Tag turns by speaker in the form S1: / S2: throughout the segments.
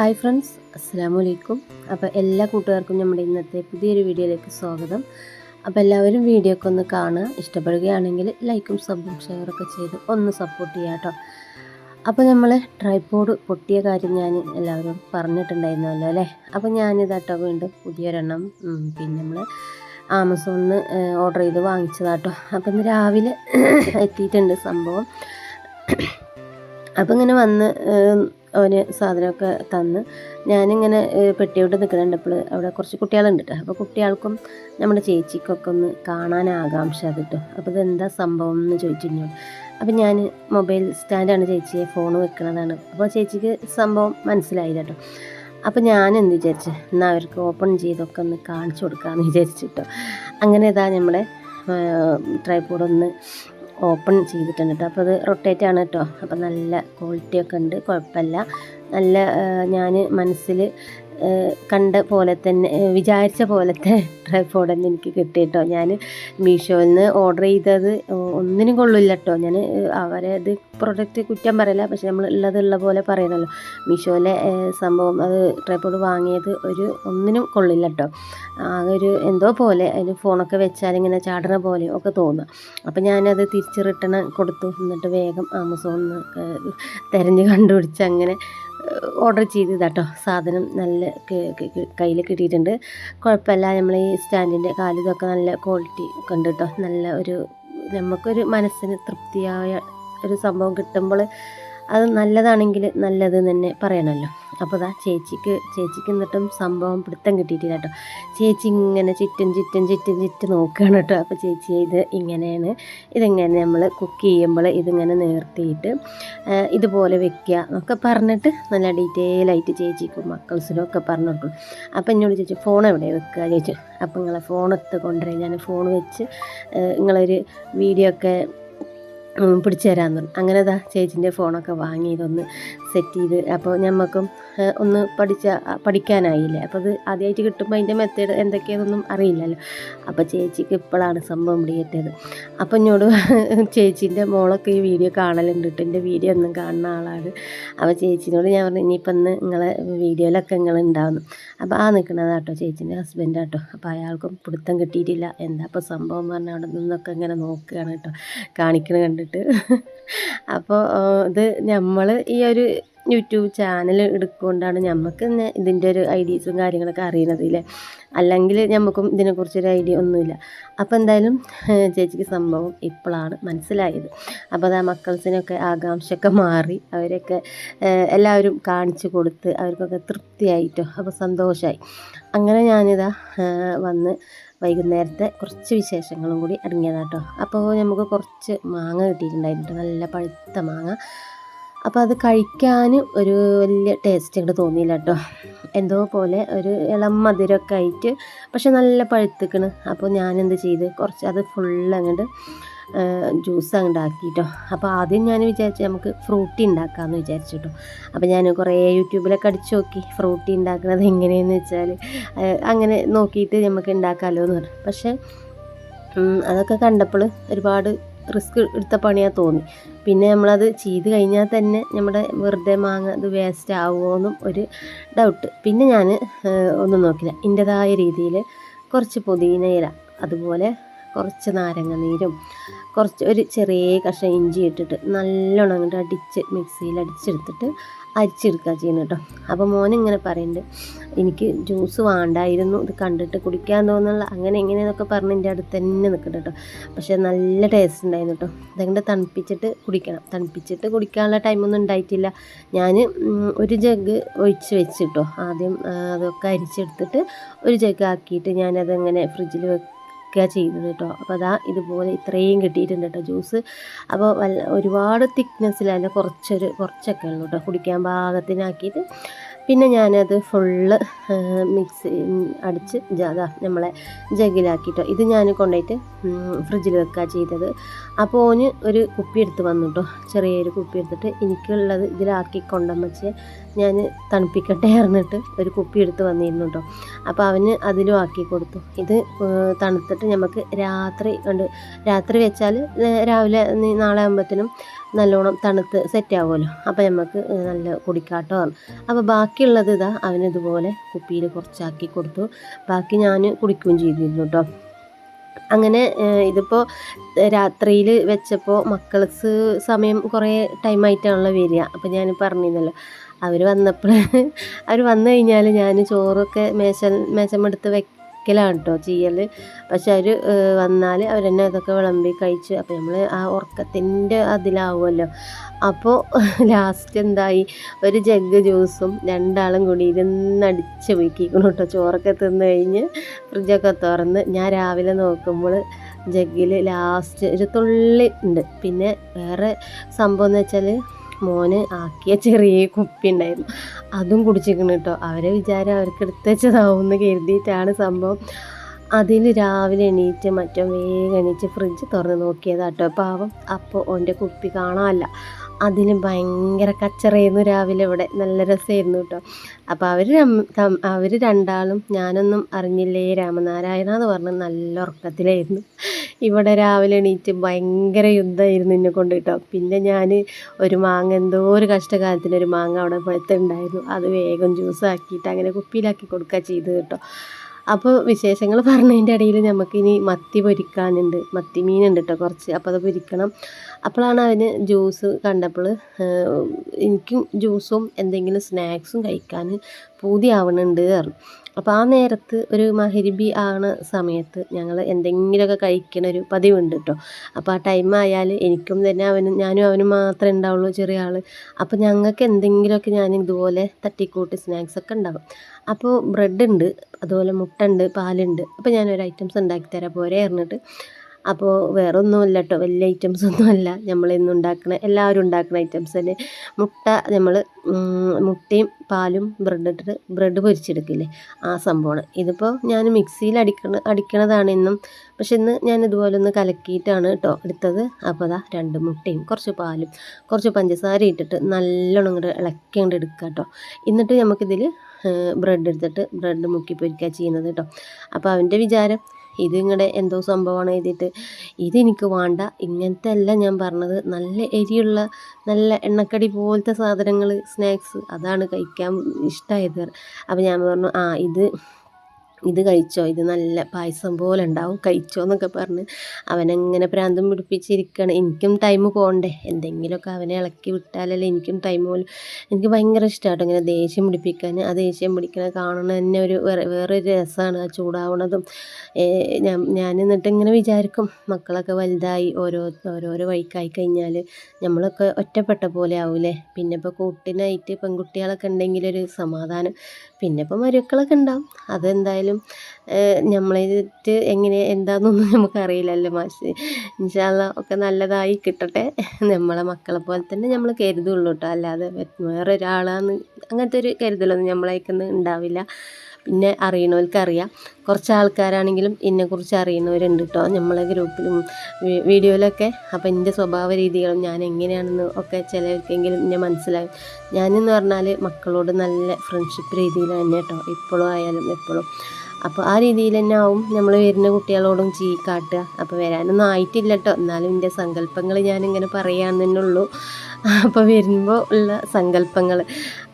S1: Hi friends അസ്സാം വലൈക്കും അപ്പോൾ എല്ലാ കൂട്ടുകാർക്കും നമ്മുടെ ഇന്നത്തെ പുതിയൊരു വീഡിയോയിലേക്ക് സ്വാഗതം. അപ്പോൾ എല്ലാവരും വീഡിയോ ഒക്കെ ഒന്ന് കാണുക. ഇഷ്ടപ്പെടുകയാണെങ്കിൽ ലൈക്കും സബും ഷെയറൊക്കെ ചെയ്ത് ഒന്ന് സപ്പോർട്ട് ചെയ്യുക കേട്ടോ അപ്പോൾ നമ്മൾ ട്രൈപോഡ് പൊട്ടിയ കാര്യം ഞാൻ എല്ലാവരും പറഞ്ഞിട്ടുണ്ടായിരുന്നല്ലോ അല്ലേ? അപ്പോൾ ഞാനിതാട്ടോ വീണ്ടും പുതിയൊരെണ്ണം പിന്നെ നമ്മൾ ആമസോണിൽ നിന്ന് ഓർഡർ ചെയ്ത് വാങ്ങിച്ചതാട്ടോ അപ്പോൾ ഇന്ന് രാവിലെ എത്തിയിട്ടുണ്ട് സംഭവം. അപ്പോൾ ഇങ്ങനെ വന്ന് അവന് സാധനമൊക്കെ തന്ന് ഞാനിങ്ങനെ പെട്ടിയോട്ട് നിൽക്കുന്നുണ്ട് അപ്പോൾ അവിടെ കുറച്ച് കുട്ടികളുണ്ട് കേട്ടോ അപ്പോൾ കുട്ടികൾക്കും നമ്മുടെ ചേച്ചിക്കൊക്കെ ഒന്ന് കാണാൻ ആകാംക്ഷ കിട്ടും അപ്പോൾ ഇതെന്താ സംഭവം എന്ന് ചോദിച്ചിരുന്നു അപ്പോൾ ഞാൻ മൊബൈൽ സ്റ്റാൻഡാണ് ചേച്ചിയെ ഫോൺ വെക്കുന്നതാണ് അപ്പോൾ ചേച്ചിക്ക് സംഭവം മനസ്സിലായില്ല കേട്ടോ അപ്പോൾ ഞാൻ എന്ത് വിചാരിച്ചു? എന്നാൽ അവർക്ക് ഓപ്പൺ ചെയ്തൊക്കെ ഒന്ന് കാണിച്ചു കൊടുക്കാമെന്ന് വിചാരിച്ചിട്ടോ. അങ്ങനെ ഇതാ നമ്മുടെ ട്രൈപ്പോഡ് ഒന്ന് ഓപ്പൺ ചെയ്തിട്ടുണ്ട് കേട്ടോ. അപ്പോൾ അത് റൊട്ടേറ്റ് ആണ് കേട്ടോ. അപ്പോൾ നല്ല ക്വാളിറ്റി ഒക്കെ ഉണ്ട്. കുഴപ്പമില്ല. നല്ല ഞാൻ മനസ്സിൽ കണ്ട പോലെ തന്നെ വിചാരിച്ച പോലത്തെ ട്രൈപ്പോഡ് തന്നെ എനിക്ക് കിട്ടി കേട്ടോ ഞാൻ മീഷോയിൽ നിന്ന് ഓർഡർ ചെയ്തത് ഒന്നിനും കൊള്ളില്ല കേട്ടോ ഞാൻ അവരെ അത് പ്രൊഡക്റ്റ് കുറ്റം പറയില്ല പക്ഷെ നമ്മൾ ഉള്ളത് ഉള്ള പോലെ പറയണമല്ലോ മീഷോയിലെ സംഭവം അത് ട്രൈപ്പോഡ് വാങ്ങിയത് ഒരു ഒന്നിനും കൊള്ളില്ല കേട്ടോ ആകെ ഒരു എന്തോ പോലെ അതിന് ഫോണൊക്കെ വെച്ചാൽ ഇങ്ങനെ ചാടണ പോലെ ഒക്കെ തോന്നുക അപ്പം ഞാനത് തിരിച്ച് റിട്ടേൺ കൊടുത്തു. എന്നിട്ട് വേഗം ആമസോണിൽ നിന്ന് തിരഞ്ഞ് കണ്ടുപിടിച്ച് അങ്ങനെ ഓർഡർ ചെയ്തതാട്ടോ. സാധനം നല്ല കയ്യിൽ കിട്ടിയിട്ടുണ്ട്. കുഴപ്പമില്ല നമ്മൾ ഈ സ്റ്റാൻഡിന്റെ കാലിതൊക്കെ നല്ല ക്വാളിറ്റി ഒക്കെ ഉണ്ട് കേട്ടോ നല്ല ഒരു നമുക്കൊരു മനസ്സിന് തൃപ്തിയായ ഒരു സംഭവം കിട്ടുമ്പോൾ അത് നല്ലതാണെങ്കിൽ നല്ലത് തന്നെ പറയണമല്ലോ അപ്പോൾ അതാ ചേച്ചിക്ക് ചേച്ചിക്ക് എന്നിട്ടും സംഭവം പിടുത്തം കിട്ടിയിട്ടില്ല കേട്ടോ. ചേച്ചി ഇങ്ങനെ ചുറ്റും ചുറ്റും ചുറ്റും ചുറ്റും നോക്കുകയാണ് കേട്ടോ. അപ്പോൾ ചേച്ചി ഇത് ഇങ്ങനെയാണ്. ഇതിങ്ങനെ നമ്മൾ കുക്ക് ചെയ്യുമ്പോൾ ഇതിങ്ങനെ നേർത്തിയിട്ട് ഇതുപോലെ വെക്കുക എന്നൊക്കെ പറഞ്ഞിട്ട് നല്ല ഡീറ്റെയിൽ ആയിട്ട് ചേച്ചിക്കും മക്കൾസിനും ഒക്കെ പറഞ്ഞു കൊടുക്കും. അപ്പോൾ എന്നോട് ചേച്ചി ഫോൺ എവിടെ വെക്കുക? ചേച്ചി അപ്പോൾ നിങ്ങളെ ഫോൺ കൊണ്ടുവരാൻ ഞാൻ ഫോൺ വെച്ച് നിങ്ങളൊരു വീഡിയോ ഒക്കെ പിടിച്ചു തരാമെന്ന് പറഞ്ഞു. അങ്ങനെ താ ചേച്ചിന്റെ ഫോണൊക്കെ വാങ്ങി ഇതൊന്ന് സെറ്റ് ചെയ്ത് അപ്പോൾ ഞമ്മക്കും ഒന്ന് പഠിച്ച പഠിക്കാനായില്ല? അപ്പോൾ അത് ആദ്യമായിട്ട് കിട്ടുമ്പോൾ അതിന്റെ മെത്തേഡ് എന്തൊക്കെയാണെന്നൊന്നും അറിയില്ലല്ലോ. അപ്പോൾ ചേച്ചിക്ക് ഇപ്പോഴാണ് സംഭവം പിടികിട്ടിയത്. അപ്പം എന്നോട് ചേച്ചീന്റെ മോളൊക്കെ ഈ വീഡിയോ കാണലുണ്ട് കേട്ടോ. എന്റെ വീഡിയോ ഒന്നും കാണുന്ന ആളാണ്. അപ്പോൾ ചേച്ചിനോട് ഞാൻ പറഞ്ഞു ഇനിയിപ്പം ഇന്ന് നിങ്ങളെ വീഡിയോയിലൊക്കെ നിങ്ങൾ ഉണ്ടാവുന്നു. അപ്പോൾ ആ നിൽക്കണതാട്ടോ ചേച്ചീന്റെ ഹസ്ബൻഡ് ആട്ടോ അപ്പോൾ അയാൾക്കും പിടുത്തം കിട്ടിയിട്ടില്ല. എന്താ ഇപ്പോൾ സംഭവം പറഞ്ഞാൽ അവിടെ നിന്നൊക്കെ ഇങ്ങനെ നോക്കുകയാണ് കേട്ടോ. കാണിക്കണ കണ്ടിട്ട്. അപ്പോൾ ഇത് നമ്മൾ ഈ ഒരു യൂട്യൂബ് ചാനൽ എടുക്കൊണ്ടാണ് നമുക്ക് ഇതിന്റെ ഒരു ഐഡിയസും കാര്യങ്ങളൊക്കെ അറിയണത് ഇല്ലേ? അല്ലെങ്കിൽ നമുക്കും ഇതിനെക്കുറിച്ചൊരു ഐഡിയ ഒന്നുമില്ല. അപ്പോൾ എന്തായാലും ചേച്ചിക്ക് സംഭവം ഇപ്പോഴാണ് മനസ്സിലായത്. അപ്പോൾ അത് ആ മക്കൾസിനൊക്കെ ആകാംക്ഷയൊക്കെ മാറി അവരൊക്കെ എല്ലാവരും കാണിച്ചു കൊടുത്ത് അവർക്കൊക്കെ തൃപ്തിയായിട്ടോ? അപ്പോൾ സന്തോഷമായി അങ്ങനെ ഞാനിതാ വന്ന് വൈകുന്നേരത്തെ കുറച്ച് വിശേഷങ്ങളും കൂടി അടങ്ങിയതാട്ടോ അപ്പോൾ നമുക്ക് കുറച്ച് മാങ്ങ കിട്ടിയിട്ടുണ്ടായിരുന്നു. നല്ല പഴുത്ത മാങ്ങ. അപ്പോൾ അത് കഴിക്കാൻ ഒരു വലിയ ടേസ്റ്റ് അങ്ങോട്ട് തോന്നിയില്ല കേട്ടോ എന്തോ പോലെ ഒരു ഇളം മധുരമൊക്കെ ആയിട്ട് പക്ഷെ നല്ല പഴുത്തിക്കണ്. അപ്പോൾ ഞാനെന്ത് ചെയ്ത് കുറച്ച് അത് ഫുള്ള് അങ്ങോട്ട് ജ്യൂസ് ഉണ്ടാക്കിയിട്ടോ അപ്പോൾ ആദ്യം ഞാൻ വിചാരിച്ചു നമുക്ക് ഫ്രൂട്ടി ഉണ്ടാക്കാമെന്ന് വിചാരിച്ചു കേട്ടോ അപ്പോൾ ഞാൻ കുറേ യൂട്യൂബിലൊക്കെ അടിച്ചു നോക്കി. ഫ്രൂട്ടി ഉണ്ടാക്കുന്നത് എങ്ങനെയെന്ന് വെച്ചാൽ അങ്ങനെ നോക്കിയിട്ട് നമുക്ക് ഉണ്ടാക്കാമല്ലോ എന്ന് പറഞ്ഞു. പക്ഷേ അതൊക്കെ കണ്ടപ്പോൾ ഒരുപാട് റിസ്ക് എടുത്ത പണിയാ തോന്നി. പിന്നെ നമ്മളത് ചെയ്ത് കഴിഞ്ഞാൽ തന്നെ നമ്മുടെ വെറുതെ മാങ്ങ ഇത് വേസ്റ്റ് ആവുമോ എന്നും ഒരു ഡൗട്ട് പിന്നെ ഞാൻ ഒന്നും നോക്കില്ല. എന്റെതായ രീതിയിൽ കുറച്ച് പുതിന ഇല അതുപോലെ കുറച്ച് നാരങ്ങ നീരും കുറച്ച് ഒരു ചെറിയ കഷ്ണം ഇഞ്ചി ഇട്ടിട്ട് നല്ലോണം അങ്ങോട്ട് അടിച്ച് മിക്സിയിൽ അടിച്ചെടുത്തിട്ട് അരിച്ചെടുക്കുക ചെയ്യുന്നത് കേട്ടോ. അപ്പോൾ മോൻ ഇങ്ങനെ പറയുന്നുണ്ട് എനിക്ക് ജ്യൂസ് വേണ്ടായിരുന്നു ഇത് കണ്ടിട്ട് കുടിക്കാൻ തോന്നുന്നുള്ള അങ്ങനെ എങ്ങനെയെന്നൊക്കെ പറഞ്ഞ് എന്റെ അടുത്ത് തന്നെ നിൽക്കുന്നുണ്ട് കേട്ടോ. പക്ഷേ നല്ല ടേസ്റ്റ് ഉണ്ടായിരുന്നു കേട്ടോ. അതങ്ങനെ തണുപ്പിച്ചിട്ട് കുടിക്കണം. തണുപ്പിച്ചിട്ട് കുടിക്കാനുള്ള ടൈമൊന്നും ഉണ്ടായിട്ടില്ല. ഞാൻ ഒരു ജഗ് ഒഴിച്ച് വെച്ചിട്ടോ ആദ്യം അതൊക്കെ അരിച്ചെടുത്തിട്ട് ഒരു ജഗ് ആക്കിയിട്ട് ഞാനതങ്ങനെ ഫ്രിഡ്ജിൽ വെക്കുക ചെയ്യുന്നത് കേട്ടോ. അപ്പോൾ അതാ ഇതുപോലെ ഇത്രയും കിട്ടിയിട്ടുണ്ട് കേട്ടോ ജ്യൂസ്. അപ്പോൾ വല്ല ഒരുപാട് തിക്നെസ്സിലല്ല കുറച്ചൊരു കുറച്ചൊക്കെ ഉള്ളൂ കേട്ടോ. കുടിക്കാൻ പാകത്തിനാക്കിയിട്ട് പിന്നെ ഞാനത് ഫുള്ള് മിക്സ് അടിച്ച് അതാ നമ്മളെ ജഗിലാക്കിയിട്ടോ ഇത് ഞാൻ കൊണ്ടുപോയിട്ട് ഫ്രിഡ്ജിൽ വെക്കുക ചെയ്തത്. അപ്പോൾ ഓന് ഒരു കുപ്പി എടുത്ത് വന്നു കേട്ടോ ചെറിയൊരു കുപ്പി എടുത്തിട്ട് എനിക്കുള്ളത് ഇതിലാക്കി കൊണ്ടുവച്ച് ഞാൻ തണുപ്പിക്കട്ടെ പറഞ്ഞിട്ട് ഒരു കുപ്പി എടുത്ത് വന്നിരുന്നു കേട്ടോ അപ്പോൾ അവന് അതിലും ആക്കി കൊടുത്തു. ഇത് തണുത്തിട്ട് നമുക്ക് രാത്രി കണ്ട് രാത്രി വെച്ചാൽ രാവിലെ നാളെ ആകുമ്പോഴത്തേനും നല്ലോണം തണുത്ത് സെറ്റ് ആവുമല്ലോ. അപ്പോൾ നമുക്ക് നല്ല കുടിക്കാട്ടോ അപ്പോൾ ബാക്കിയുള്ളത് ഇതാ അവനിതുപോലെ കുപ്പിയിൽ കുറച്ചാക്കി കൊടുത്തു. ബാക്കി ഞാൻ കുടിക്കുകയും ചെയ്തിരുന്നു കേട്ടോ അങ്ങനെ ഇതിപ്പോൾ രാത്രിയിൽ വെച്ചപ്പോൾ മക്കൾക്ക് സമയം കുറേ ടൈമായിട്ടാണല്ലോ വരിക. അപ്പോൾ ഞാൻ പറഞ്ഞിരുന്നല്ലോ അവർ വന്നപ്പോൾ അവർ വന്നു കഴിഞ്ഞാൽ ഞാൻ ചോറൊക്കെ മേശ മേശമെടുത്ത് വെക്കലാണ് കേട്ടോ ചെയ്യൽ പക്ഷെ അവർ വന്നാൽ അവർ തന്നെ അതൊക്കെ വിളമ്പി കഴിച്ച് അപ്പോൾ നമ്മൾ ആ ഉറക്കത്തിന്റെ അതിലാവുമല്ലോ. അപ്പോൾ ലാസ്റ്റ് എന്തായി? ഒരു ജഗ് ജ്യൂസും രണ്ടാളും കൂടി ഇരുന്ന് അടിച്ച് വീക്കിക്കണം കേട്ടോ ചോറൊക്കെ തിന്ന് കഴിഞ്ഞ് ഫ്രിഡ്ജൊക്കെ തുറന്ന് ഞാൻ രാവിലെ നോക്കുമ്പോൾ ജഗ്ഗിൽ ലാസ്റ്റ് ഒരു തുള്ളി ഉണ്ട്. പിന്നെ വേറെ സംഭവം എന്ന് വെച്ചാൽ മോന് ആക്കിയ ചെറിയ കുപ്പി ഉണ്ടായിരുന്നു. അതും കുടിച്ചിരിക്കണം കേട്ടോ. അവരെ വിചാരം അവർക്ക് എടുത്ത് വെച്ചതാവും എന്ന് കരുതിയിട്ടാണ് സംഭവം. അതിൽ രാവിലെ എണീറ്റ് മറ്റോ വേഗം എണീറ്റ് ഫ്രിഡ്ജ് തുറന്ന് നോക്കിയതാട്ടോ പാവം. അപ്പോൾ ഓന്റെ കുപ്പി കാണാനല്ല. അതിന് ഭയങ്കര കച്ചറയായിരുന്നു രാവിലെ ഇവിടെ. നല്ല രസമായിരുന്നു കേട്ടോ. അപ്പോൾ അവർ അവർ രണ്ടാളും ഞാനൊന്നും അറിഞ്ഞില്ലേ രാമനാരായണ എന്ന് പറഞ്ഞ് നല്ല ഉറക്കത്തിലായിരുന്നു. ഇവിടെ രാവിലെ എണീറ്റ് ഭയങ്കര യുദ്ധമായിരുന്നു എന്നെ കൊണ്ട് കേട്ടോ. പിന്നെ ഞാൻ ഒരു മാങ്ങ എന്തോ ഒരു കഷ്ടകാലത്തിന് ഒരു മാങ്ങ അവിടെ പഴുത്തുണ്ടായിരുന്നു അത് വേഗം ജ്യൂസ് ആക്കിയിട്ട് അങ്ങനെ കുപ്പിയിലാക്കി കൊടുക്കുക ചെയ്ത് കേട്ടോ. അപ്പോൾ വിശേഷങ്ങൾ പറഞ്ഞതിന്റെ ഇടയിൽ നമുക്കിനി മത്തി പൊരിക്കാനുണ്ട്. മത്തി മീനുണ്ട് കേട്ടോ കുറച്ച്. അപ്പോൾ അത് പൊരിക്കണം. അപ്പോഴാണ് അവന് ജ്യൂസ് കണ്ടപ്പോൾ എനിക്കും ജ്യൂസും എന്തെങ്കിലും സ്നാക്സും കഴിക്കാൻ പൂതിയാവണുണ്ട് പറഞ്ഞു. അപ്പോൾ ആ നേരത്ത് ഒരു മഹരിബി ആവണ സമയത്ത് ഞങ്ങൾ എന്തെങ്കിലുമൊക്കെ കഴിക്കണ ഒരു പതിവുണ്ട് കേട്ടോ അപ്പോൾ ആ ടൈം ആയാൽ എനിക്കും തന്നെ അവനും ഞാനും അവനും മാത്രമേ ഉണ്ടാവുള്ളൂ ചെറിയ ആൾ അപ്പോൾ ഞങ്ങൾക്ക് എന്തെങ്കിലുമൊക്കെ ഞാൻ ഇതുപോലെ തട്ടിക്കൂട്ടി സ്നാക്സ് ഒക്കെ ഉണ്ടാകും അപ്പോൾ ബ്രെഡ് ഉണ്ട് അതുപോലെ മുട്ട ഉണ്ട് പാലുണ്ട് അപ്പോൾ ഞാനൊരു ഐറ്റംസ് ഉണ്ടാക്കി തരാം പോരെ പറഞ്ഞിട്ട് അപ്പോൾ വേറെ ഒന്നുമല്ല കേട്ടോ വലിയ ഐറ്റംസ് ഒന്നുമല്ല. ഇന്ന് ഉണ്ടാക്കുന്ന എല്ലാവരും ഉണ്ടാക്കുന്ന ഐറ്റംസ് തന്നെ. മുട്ട നമ്മൾ മുട്ടയും പാലും ബ്രെഡ് ഇട്ടിട്ട് ബ്രെഡ് പൊരിച്ചെടുക്കില്ലേ? ആ സംഭവമാണ്. ഇതിപ്പോൾ ഞാൻ മിക്സിയിൽ അടിക്കണ അടിക്കണതാണ് ഇന്നും. പക്ഷെ ഇന്ന് ഞാൻ ഇതുപോലെ ഒന്ന് കലക്കിയിട്ടാണ് കേട്ടോ എടുത്തത്. അപ്പോൾ അതാ രണ്ട് മുട്ടയും കുറച്ച് പാലും കുറച്ച് പഞ്ചസാര ഇട്ടിട്ട് നല്ലോണം ഇങ്ങോട്ട് ഇളക്കി എടുക്കുക കേട്ടോ എന്നിട്ട് നമുക്കിതിൽ ബ്രെഡ് എടുത്തിട്ട് ബ്രെഡ് മുക്കി പൊരിക്കുക ചെയ്യുന്നത് കേട്ടോ അപ്പോൾ അവന്റെ വിചാരം ഇത് ഇങ്ങടെ എന്തോ സംഭവമാണ് എഴുതിയിട്ട്. ഇതെനിക്ക് വേണ്ട. ഇങ്ങനത്തെ അല്ല ഞാൻ പറഞ്ഞത് നല്ല എരിയുള്ള നല്ല എണ്ണക്കടി പോലത്തെ സാധനങ്ങൾ സ്നാക്സ് അതാണ് കഴിക്കാൻ ഇഷ്ടമായത് അപ്പോൾ ഞാൻ പറഞ്ഞു ആ ഇത് ഇത് കഴിച്ചോ? ഇത് നല്ല പായസം പോലെ ഉണ്ടാവും. കഴിച്ചോ എന്നൊക്കെ പറഞ്ഞ് അവനെങ്ങനെ പ്രാന്തം പിടിപ്പിച്ചിരിക്കുകയാണ് എനിക്കും ടൈം പോകണ്ടേ എന്തെങ്കിലുമൊക്കെ അവനെ ഇളക്കി വിട്ടാലല്ലേ എനിക്കും ടൈം പോലും എനിക്ക് ഭയങ്കര ഇഷ്ടമാട്ടോ ഇങ്ങനെ ദേഷ്യം പിടിപ്പിക്കാൻ ആ ദേഷ്യം പിടിക്കണ കാണുന്ന തന്നെ ഒരു വേറെ വേറൊരു രസമാണ് ആ ചൂടാവണതും. ഞാൻ ഞാൻ എന്നിട്ട് ഇങ്ങനെ വിചാരിക്കും മക്കളൊക്കെ വലുതായി ഓരോ ഓരോരോ വഴിക്കായി കഴിഞ്ഞാൽ നമ്മളൊക്കെ ഒറ്റപ്പെട്ട പോലെ ആവൂലേ. പിന്നെ ഇപ്പോൾ കൂട്ടിനായിട്ട് പെൺകുട്ടികളൊക്കെ ഉണ്ടെങ്കിലൊരു സമാധാനം. പിന്നെ ഇപ്പോൾ മരുക്കളൊക്കെ ഉണ്ടാവും. അതെന്തായാലും നമ്മളായിട്ട് എങ്ങനെ എന്താണെന്നൊന്നും നമുക്കറിയില്ലല്ലോ മാഷ്. ഇൻഷാല്ല ഒക്കെ നല്ലതായി കിട്ടട്ടെ. നമ്മളെ മക്കളെ പോലെ തന്നെ നമ്മൾ കരുതുള്ളൂ കേട്ടോ അല്ലാതെ വേറെ വേറൊരാളാന്ന് അങ്ങനത്തെ ഒരു കരുതലൊന്നും നമ്മളേക്കൊന്നും ഉണ്ടാവില്ല. പിന്നെ അറിയണവർക്ക് അറിയാം കുറച്ച് ആൾക്കാരാണെങ്കിലും എന്നെക്കുറിച്ച് അറിയുന്നവരുണ്ട് കേട്ടോ നമ്മളെ ഗ്രൂപ്പിലും വീഡിയോയിലൊക്കെ. അപ്പോൾ എന്റെ സ്വഭാവ രീതികളും ഞാൻ എങ്ങനെയാണെന്ന് ഒക്കെ ചിലർക്കെങ്കിലും എന്നെ മനസ്സിലാകും ഞാനെന്ന് പറഞ്ഞാൽ മക്കളോട് നല്ല ഫ്രണ്ട്ഷിപ്പ് തന്നെ കേട്ടോ ഇപ്പോഴും ആയാലും എപ്പോഴും അപ്പോൾ ആ രീതിയിൽ തന്നെ ആവും നമ്മൾ വരുന്ന കുട്ടികളോടും ചീ കാട്ടുക. അപ്പോൾ വരാനൊന്നും ആയിട്ടില്ല കേട്ടോ എന്നാലും എന്റെ സങ്കല്പങ്ങൾ ഞാനിങ്ങനെ പറയാമെന്ന് തന്നെ ഉള്ളൂ. അപ്പോൾ വരുമ്പോൾ ഉള്ള സങ്കല്പങ്ങൾ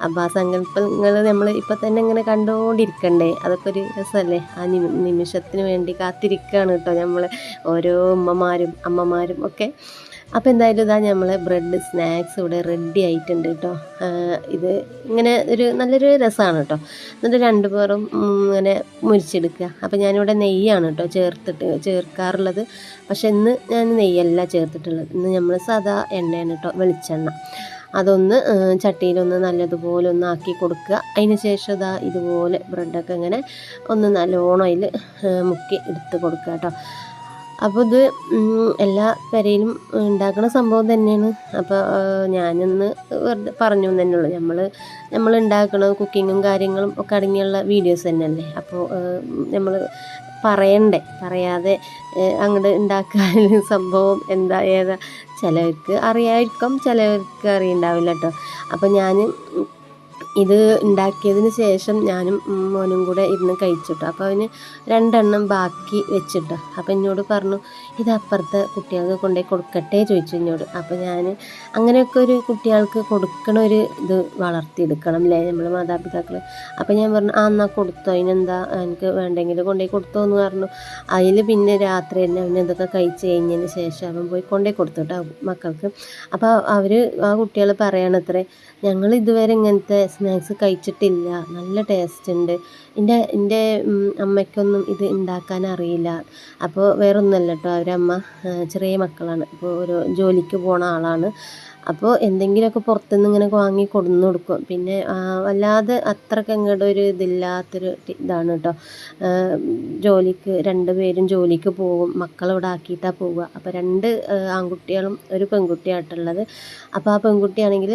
S1: അപ്പോൾ ആ സങ്കല്പങ്ങൾ നമ്മൾ ഇപ്പം തന്നെ ഇങ്ങനെ കണ്ടുകൊണ്ടിരിക്കണ്ടേ അതൊക്കെ ഒരു രസമല്ലേ ആ നിമി നിമിഷത്തിന് വേണ്ടി കാത്തിരിക്കുകയാണ് കേട്ടോ നമ്മൾ ഓരോ ഉമ്മമാരും അമ്മമാരും ഒക്കെ. അപ്പോൾ എന്തായാലും ഇതാ നമ്മൾ ബ്രെഡ് സ്നാക്സ് ഇവിടെ റെഡി ആയിട്ടുണ്ട് കേട്ടോ ഇത് ഇങ്ങനെ ഒരു നല്ലൊരു രസമാണ് കേട്ടോ എന്നിട്ട് രണ്ട് പേറും ഇങ്ങനെ മുരിച്ചെടുക്കുക. അപ്പോൾ ഞാനിവിടെ നെയ്യാണ് കേട്ടോ ചേർത്തിട്ട് ചേർക്കാറുള്ളത്. പക്ഷേ ഇന്ന് ഞാൻ നെയ്യല്ല ചേർത്തിട്ടുള്ളത്. ഇന്ന് നമ്മൾ സാധാ എണ്ണയാണ് കേട്ടോ വെളിച്ചെണ്ണ. അതൊന്ന് ചട്ടിയിലൊന്ന് നല്ലതുപോലെ ഒന്ന് ആക്കി കൊടുക്കുക. അതിന് ശേഷം ഇതാ ഇതുപോലെ ബ്രെഡൊക്കെ ഇങ്ങനെ ഒന്ന് നല്ലോണം അതിൽ മുക്കി എടുത്ത് കൊടുക്കുക കേട്ടോ അപ്പോൾ ഇത് എല്ലാ പെരയിലും ഉണ്ടാക്കുന്ന സംഭവം തന്നെയാണ്. അപ്പോൾ ഞാനൊന്ന് വെറുതെ പറഞ്ഞു തന്നെ ഉള്ളു നമ്മൾ നമ്മൾ ഉണ്ടാക്കുന്ന കുക്കിങ്ങും കാര്യങ്ങളും ഒക്കെ അടങ്ങിയുള്ള വീഡിയോസ് തന്നെയല്ലേ? അപ്പോൾ നമ്മൾ പറയണ്ടേ? പറയാതെ അങ്ങോട്ട് ഉണ്ടാക്കാൻ സംഭവം എന്താ ഏതാ? ചിലവർക്ക് അറിയായിരിക്കും ചിലവർക്ക് അറിയുണ്ടാവില്ല കേട്ടോ അപ്പോൾ ഞാൻ ഇത് ഉണ്ടാക്കിയതിന് ശേഷം ഞാനും മോനും കൂടെ ഇരുന്ന് കഴിച്ചിട്ടു അപ്പോൾ അവന് രണ്ടെണ്ണം ബാക്കി വെച്ചിട്ടോ. അപ്പോൾ എന്നോട് പറഞ്ഞു ഇത് അപ്പുറത്തെ കുട്ടികൾക്ക് കൊണ്ടുപോയി കൊടുക്കട്ടെ ചോദിച്ചു എന്നോട്. അപ്പോൾ ഞാൻ അങ്ങനെയൊക്കെ ഒരു കുട്ടികൾക്ക് കൊടുക്കണ ഒരു ഇത് വളർത്തിയെടുക്കണം അല്ലേ നമ്മൾ മാതാപിതാക്കൾ അപ്പോൾ ഞാൻ പറഞ്ഞു ആ എന്നാൽ കൊടുത്തോ. അതിനെന്താ? എനിക്ക് വേണ്ടെങ്കിൽ കൊണ്ടുപോയി കൊടുത്തോ എന്ന് പറഞ്ഞു. അതിൽ പിന്നെ രാത്രി തന്നെ അവൻ ഇതൊക്കെ കഴിച്ച് കഴിഞ്ഞതിന് ശേഷം അവൻ പോയി കൊണ്ടുപോയി കൊടുത്തു കേട്ടോ മക്കൾക്ക്. അപ്പോൾ അവർ ആ കുട്ടികൾ പറയണത്രേ ഞങ്ങൾ ഇതുവരെ ഇങ്ങനത്തെ സ്നാക്സ് കഴിച്ചിട്ടില്ല. നല്ല ടേസ്റ്റ് ഉണ്ട്. എന്റെ എന്റെ അമ്മയ്ക്കൊന്നും ഇത് ഉണ്ടാക്കാൻ അറിയില്ല. അപ്പോൾ വേറൊന്നുമല്ല കേട്ടോ അവരമ്മ ചെറിയ മക്കളാണ്. അപ്പോൾ ഒരു ജോലിക്ക് പോണ ആളാണ്. അപ്പോൾ എന്തെങ്കിലുമൊക്കെ പുറത്തുനിന്ന് ഇങ്ങനെ വാങ്ങി കൊണ്ടു കൊടുക്കും. പിന്നെ വല്ലാതെ അത്രയ്ക്ക് അങ്ങോട്ട് ഒരു ഇതില്ലാത്തൊരു ഇതാണ് കേട്ടോ ജോലിക്ക് രണ്ട് പേരും ജോലിക്ക് പോകും. മക്കളിവിടെ ആക്കിയിട്ടാണ് പോവുക. അപ്പോൾ രണ്ട് ആൺകുട്ടികളും ഒരു പെൺകുട്ടിയായിട്ടുള്ളത്. അപ്പോൾ ആ പെൺകുട്ടിയാണെങ്കിൽ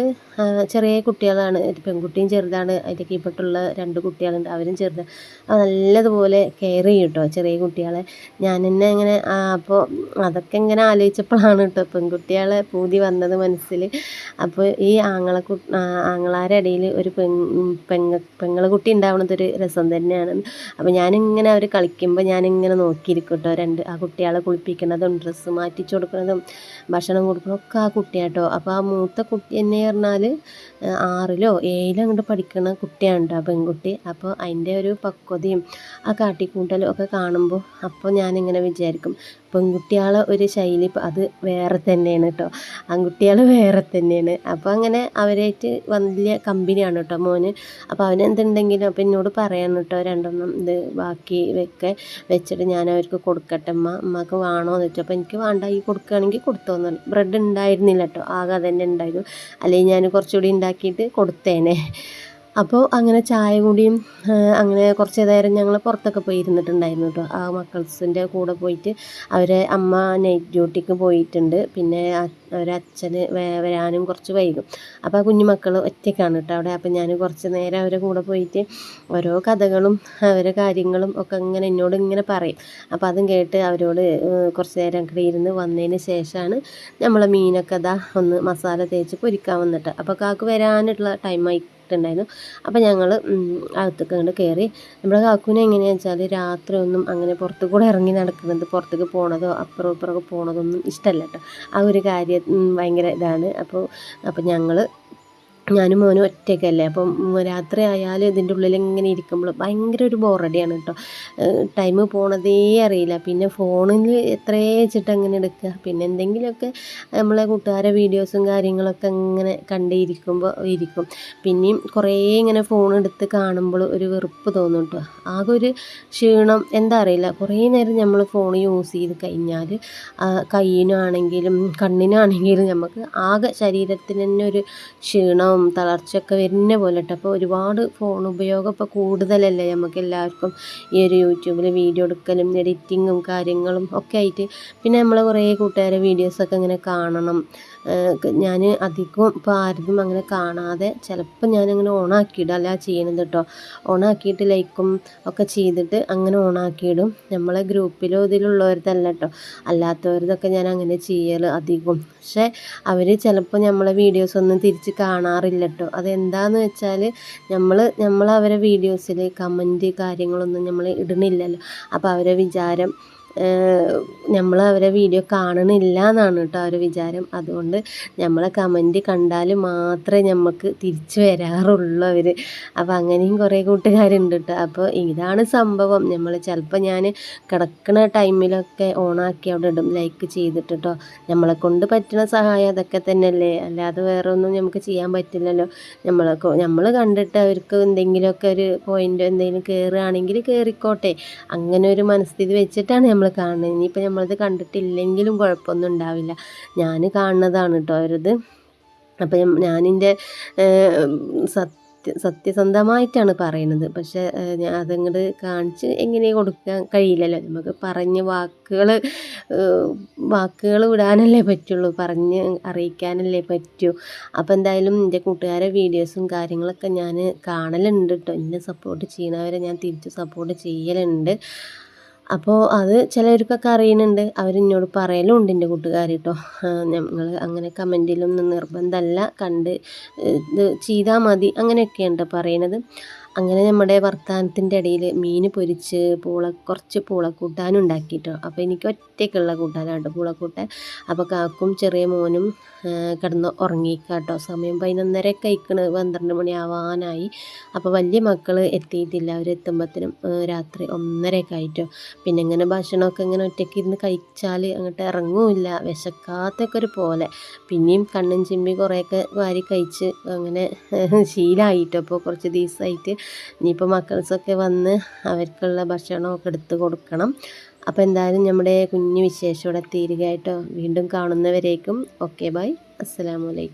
S1: ചെറിയ കുട്ടികളാണ്. പെൺകുട്ടിയും ചെറുതാണ്. അതിന്റെ കീപ്പെട്ടുള്ള രണ്ട് കുട്ടികളുണ്ട്. അവരും ചെറുത്. അത് നല്ലതുപോലെ കെയർ ചെയ്യും കേട്ടോ ചെറിയ കുട്ടികളെ. ഞാൻ തന്നെ ഇങ്ങനെ അപ്പോൾ അതൊക്കെ ഇങ്ങനെ ആലോചിച്ചപ്പോഴാണ് കേട്ടോ പെൺകുട്ടികളെ പൂതി വന്നത് മനസ്സിൽ. അപ്പോൾ ഈ ആങ്ങളെ ആങ്ങളാരുടെ ഇടയിൽ ഒരു പെങ്ങ പെങ്ങളെ കുട്ടി ഉണ്ടാവുന്നത് ഒരു രസം തന്നെയാണ്. അപ്പോൾ ഞാനിങ്ങനെ അവർ കളിക്കുമ്പോൾ ഞാനിങ്ങനെ നോക്കിയിരിക്കട്ടോ കേട്ടോ രണ്ട് ആ കുട്ടികളെ കുളിപ്പിക്കുന്നതും ഡ്രസ്സ് മാറ്റിച്ചു കൊടുക്കുന്നതും ഭക്ഷണം കൊടുക്കുന്നതും ഒക്കെ ആ കുട്ടിയാട്ടോ. അപ്പോൾ ആ മൂത്ത കുട്ടി എന്നെ പറഞ്ഞാൽ ആറിലോ ഏഴിലോ അങ്ങോട്ട് പഠിക്കുന്ന കുട്ടിയാണ് കേട്ടോ ആ പെൺകുട്ടി. അപ്പോൾ അതിന്റെ ഒരു പക്വതയും ആ കാട്ടിക്കൂട്ടലും ഒക്കെ കാണുമ്പോൾ അപ്പോൾ ഞാനിങ്ങനെ വിചാരിക്കും പെൺകുട്ടികളെ ഒരു ശൈലി അത് വേറെ തന്നെയാണ് കേട്ടോ ആൺകുട്ടികൾ വേറെ തന്നെയാണ് അപ്പോൾ അങ്ങനെ അവരായിട്ട് വലിയ കമ്പനിയാണ് കേട്ടോ മോന്. അപ്പോൾ അവനെന്തുണ്ടെങ്കിലും അപ്പോൾ എന്നോട് പറയാണ് കേട്ടോ രണ്ടെണ്ണം ഇത് ബാക്കി വെക്കെ. വെച്ചിട്ട് ഞാൻ അവർക്ക് കൊടുക്കട്ടെ. അമ്മ അമ്മയ്ക്ക് വേണോ എന്ന് വെച്ചു അപ്പോൾ എനിക്ക് വേണ്ട ഈ കൊടുക്കുകയാണെങ്കിൽ കൊടുത്തോന്ന് പറഞ്ഞു. ബ്രെഡ് ഉണ്ടായിരുന്നില്ല കേട്ടോ ആകെ അതന്നെ ഉണ്ടായിരുന്നു. അല്ലെങ്കിൽ ഞാൻ കുറച്ചുകൂടി ഉണ്ടാക്കിയിട്ട് കൊടുത്തേനെ. അപ്പോൾ അങ്ങനെ ചായ കൂടിയും അങ്ങനെ കുറച്ച് നേരം ഞങ്ങൾ പുറത്തൊക്കെ പോയി ഇരുന്നിട്ടുണ്ടായിരുന്നു കേട്ടോ. ആ മക്കൾസിന്റെ കൂടെ പോയിട്ട് അവരെ അമ്മ നൈറ്റ് ഡ്യൂട്ടിക്ക് പോയിട്ടുണ്ട്. പിന്നെ അ- അവരെ അച്ഛന് വേ- വരാനും കുറച്ച് വൈകും. അപ്പോൾ ആ കുഞ്ഞു മക്കൾ ഒറ്റയ്ക്കാണ് കേട്ടോ അവിടെ. അപ്പോൾ ഞാൻ കുറച്ച് നേരം അവരെ കൂടെ പോയിട്ട് ഓരോ കഥകളും അവരെ കാര്യങ്ങളും ഒക്കെ ഇങ്ങനെ എന്നോട് ഇങ്ങനെ പറയും. അപ്പോൾ അതും കേട്ട് അവരോട് കുറച്ച് നേരം അങ്ങോട്ട് ഇരുന്ന് വന്നതിന് ശേഷമാണ് നമ്മളെ മീനൊക്കെ അതാ ഒന്ന് മസാല തേച്ച് പൊരിക്കാൻ വന്നിട്ട്. അപ്പോൾ കാക്ക് വരാനുള്ള ടൈം ആയിട്ടുണ്ടായിരുന്നു അപ്പോൾ ഞങ്ങൾ അകത്തേക്ക് അങ്ങോട്ട് കയറി നമ്മുടെ കാക്കുവിനെ എങ്ങനെയാണെന്ന് വെച്ചാൽ രാത്രി ഒന്നും അങ്ങനെ പുറത്തു കൂടെ ഇറങ്ങി നടക്കുന്നത് പുറത്തേക്ക് പോണതോ അപ്പുറം ഇപ്പുറമൊക്കെ പോണതൊന്നും ഇഷ്ടമല്ല കേട്ടോ ആ ഒരു കാര്യം ഭയങ്കര ഇതാണ്. അപ്പോൾ അപ്പോൾ ഞങ്ങൾ ഞാനും മോനും ഒറ്റയ്ക്കല്ലേ? അപ്പം രാത്രി ആയാലും ഇതിന്റെ ഉള്ളിൽ ഇങ്ങനെ ഇരിക്കുമ്പോൾ ഭയങ്കര ഒരു ബോറടിയാണ് കേട്ടോ ടൈം പോണതേ അറിയില്ല. പിന്നെ ഫോണിൽ എത്രയേ വെച്ചിട്ട് അങ്ങനെ എടുക്കുക പിന്നെ എന്തെങ്കിലുമൊക്കെ നമ്മളെ കൂട്ടുകാരെ വീഡിയോസും കാര്യങ്ങളൊക്കെ അങ്ങനെ കണ്ടിരിക്കുമ്പോൾ ഇരിക്കും. പിന്നെയും കുറേ ഇങ്ങനെ ഫോൺ എടുത്ത് കാണുമ്പോൾ ഒരു വെറുപ്പ് തോന്നും കേട്ടോ ആകെ ഒരു ക്ഷീണം. എന്താ അറിയില്ല. കുറേ നേരം നമ്മൾ ഫോൺ യൂസ് ചെയ്ത് കഴിഞ്ഞാൽ കയ്യിനാണെങ്കിലും കണ്ണിനാണെങ്കിലും നമുക്ക് ആകെ ശരീരത്തിന് തന്നെ ഒരു ക്ഷീണവും തളർച്ചയൊക്കെ വരുന്ന പോലെ കേട്ടോ അപ്പോൾ ഒരുപാട് ഫോൺ ഉപയോഗം ഇപ്പോൾ കൂടുതലല്ലേ നമുക്ക് എല്ലാവർക്കും ഈ ഒരു യൂട്യൂബിൽ വീഡിയോ എടുക്കലും എഡിറ്റിങ്ങും കാര്യങ്ങളും ഒക്കെ ആയിട്ട്. പിന്നെ നമ്മൾ കുറേ കൂട്ടുകാരെ വീഡിയോസൊക്കെ ഇങ്ങനെ കാണണം. ഞാൻ അധികം ഇപ്പോൾ ആരും അങ്ങനെ കാണാതെ ചിലപ്പോൾ ഞാനങ്ങനെ ഓണാക്കിയിടും. അല്ല ചെയ്യണത് കേട്ടോ ഓണാക്കിയിട്ട് ലൈക്കും ഒക്കെ ചെയ്തിട്ട് അങ്ങനെ ഓണാക്കിയിടും. നമ്മളെ ഗ്രൂപ്പിലോ ഇതിലുള്ളവരതല്ല കേട്ടോ അല്ലാത്തവരതൊക്കെ ഞാൻ അങ്ങനെ ചെയ്യൽ അധികം. പക്ഷേ അവർ ചിലപ്പോൾ നമ്മളെ വീഡിയോസ് ഒന്നും തിരിച്ച് കാണാറില്ല കേട്ടോ അതെന്താന്ന് വെച്ചാൽ നമ്മൾ നമ്മൾ അവരെ വീഡിയോസിൽ കമന്റ് കാര്യങ്ങളൊന്നും നമ്മൾ ഇടുന്നില്ലല്ലോ അപ്പോൾ അവരെ വിചാരം നമ്മൾ അവരെ വീഡിയോ കാണണില്ല എന്നാണ് കേട്ടോ ഒരു വിചാരം. അതുകൊണ്ട് നമ്മളെ കമന്റ് കണ്ടാൽ മാത്രമേ നമുക്ക് തിരിച്ചു വരാറുള്ളൂ അവർ അപ്പോൾ അങ്ങനെയും കുറേ കൂട്ടുകാരുണ്ട് കേട്ടോ. അപ്പോൾ ഇതാണ് സംഭവം. നമ്മൾ ചിലപ്പോൾ ഞാൻ കിടക്കുന്ന ടൈമിലൊക്കെ ഓണാക്കി അവിടെ ഇടും. ലൈക്ക് ചെയ്തിട്ട് കേട്ടോ നമ്മളെ കൊണ്ട് പറ്റുന്ന സഹായം അതൊക്കെ തന്നെയല്ലേ? അല്ലാതെ വേറെ ഒന്നും നമുക്ക് ചെയ്യാൻ പറ്റില്ലല്ലോ. നമ്മളെ നമ്മൾ കണ്ടിട്ട് അവർക്ക് എന്തെങ്കിലുമൊക്കെ ഒരു പോയിന്റ് എന്തെങ്കിലും കയറുകയാണെങ്കിൽ കയറിക്കോട്ടെ അങ്ങനെ ഒരു മനസ്ഥിതി വെച്ചിട്ടാണ് നമ്മൾ കാണുന്നത്. ഇനിയിപ്പോൾ നമ്മളത് കണ്ടിട്ടില്ലെങ്കിലും കുഴപ്പമൊന്നും ഉണ്ടാവില്ല. ഞാൻ കാണുന്നതാണ് കേട്ടോ അവരത്. അപ്പം ഞാനിന്റെ സത്യ സത്യസന്ധമായിട്ടാണ് പറയുന്നത് പക്ഷേ ഞാൻ അതങ്ങോട്ട് കാണിച്ച് എങ്ങനെ കൊടുക്കാൻ കഴിയില്ലല്ലോ. നമുക്ക് പറഞ്ഞ് വാക്കുകൾ വാക്കുകൾ വിടാനല്ലേ പറ്റുള്ളൂ. പറഞ്ഞ് അറിയിക്കാനല്ലേ പറ്റൂ. അപ്പോൾ എന്തായാലും എന്റെ കൂട്ടുകാരെ വീഡിയോസും കാര്യങ്ങളൊക്കെ ഞാൻ കാണലുണ്ട് കേട്ടോ എന്നെ സപ്പോർട്ട് ചെയ്യണവരെ ഞാൻ തിരിച്ച് സപ്പോർട്ട് ചെയ്യലുണ്ട്. അപ്പോൾ അത് ചിലർക്കൊക്കെ അറിയുന്നുണ്ട്. അവരെന്നോട് പറയലും ഉണ്ട് എന്റെ കൂട്ടുകാർ കേട്ടോ ഞങ്ങൾ അങ്ങനെ കമന്റിലൊന്നും നിർബന്ധമല്ല കണ്ട് ഇത് ചെയ്താൽ മതി. അങ്ങനെയൊക്കെയുണ്ട് പറയണത്. അങ്ങനെ നമ്മുടെ വർത്തമാനത്തിന്റെ ഇടയിൽ മീൻ പൊരിച്ച് പൂള കുറച്ച് പൂളക്കൂട്ടാനും ഉണ്ടാക്കിയിട്ടോ. അപ്പോൾ എനിക്ക് ഒറ്റയ്ക്കുള്ള കൂട്ടാനാണ് പൂളക്കൂട്ടാൻ. അപ്പോൾ കാക്കും ചെറിയ മോനും കിടന്ന് ഉറങ്ങിക്കാട്ടോ സമയം പതിനൊന്നര കഴിക്കണ് പന്ത്രണ്ട് മണി ആവാനായി. അപ്പോൾ വലിയ മക്കൾ എത്തിയിട്ടില്ല. അവർ എത്തുമ്പോഴത്തേനും രാത്രി ഒന്നരയൊക്കെ ആയിട്ടോ. പിന്നെ ഇങ്ങനെ ഭക്ഷണമൊക്കെ ഇങ്ങനെ ഒറ്റയ്ക്ക് ഇരുന്ന് കഴിച്ചാൽ അങ്ങോട്ട് ഇറങ്ങുമില്ല വിശക്കാത്തൊക്കെ ഒരു പോലെ. പിന്നെയും കണ്ണും ചിമ്മി കുറേയൊക്കെ വാരി കഴിച്ച് അങ്ങനെ ശീലമായിട്ടോ അപ്പോൾ കുറച്ച് ദിവസമായിട്ട് ഇനിയിപ്പോൾ മക്കൾസൊക്കെ വന്ന് അവർക്കുള്ള ഭക്ഷണമൊക്കെ എടുത്ത് കൊടുക്കണം. അപ്പോൾ എന്തായാലും നമ്മുടെ കുഞ്ഞു വിശേഷം ഇവിടെ തീരുകയായിട്ടോ വീണ്ടും കാണുന്നവരേക്കും. Okay bye. അസ്സലാമു അലൈക്കും.